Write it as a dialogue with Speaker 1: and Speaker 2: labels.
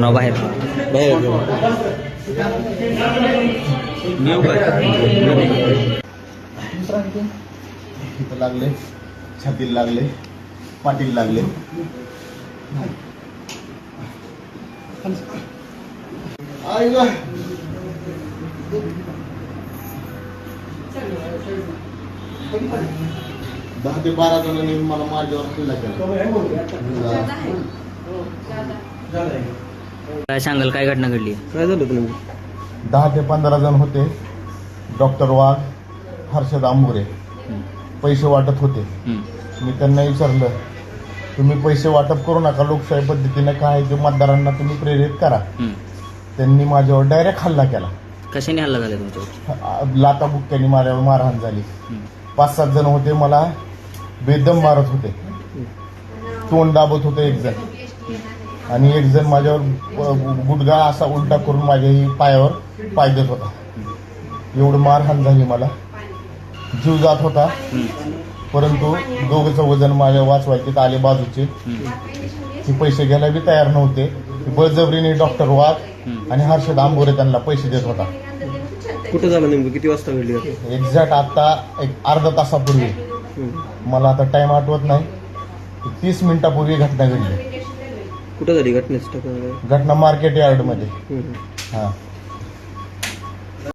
Speaker 1: नाव बाहेर
Speaker 2: लागले छातील लागले पाटील लागले आई गं. दहा ते बारा जणांनी मला माझ्यावर हल्ला केला.
Speaker 1: काय सांगाल काय घटना घडली?
Speaker 3: काय झालं
Speaker 2: दहा ते पंधरा जण होते. डॉक्टर वाघ हर्षद आंबुरे. पैसे वाटत होते. मी त्यांना विचारलं तुम्ही पैसे वाटप करू नका लोकशाही पद्धतीने काय ते मतदारांना तुम्ही प्रेरित करा. त्यांनी माझ्यावर डायरेक्ट हल्ला केला.
Speaker 1: कशाने हल्ला झाला तुमच्यावर?
Speaker 2: लाता बुक्क्यांनी माझ्यावर मारहाण झाली. पाच सात जण होते मला बेदम मारत होते. तोंड दाबत होते एक जण. आणि एक जण माझ्यावर गुडगा असा उलटा करून माझ्या ही पायावर पाय देत होता. एवढं मारहाण झाली मला. जीव जात होता. परंतु दोघंचं वजन माझ्या वाचवायचे आले बाजूचे. ते पैसे घ्यायला बी तयार नव्हते. बळजबरीने डॉक्टर वाघ आणि हर्षद आंबोरे त्यांना पैसे देत होता.
Speaker 3: कुठं झालं नेमकं किती वाजता घडली घटना?
Speaker 2: एक्झॅक्ट आता एक अर्धा तासापूर्वी
Speaker 3: हम्म.
Speaker 2: मला आता टाइम आठवत नाही तीस मिनिटापूर्वी घटना घडली
Speaker 3: कुठं झाली घटनेचं ठिकाण?
Speaker 2: घटना मार्केट यार्डमध्ये. हा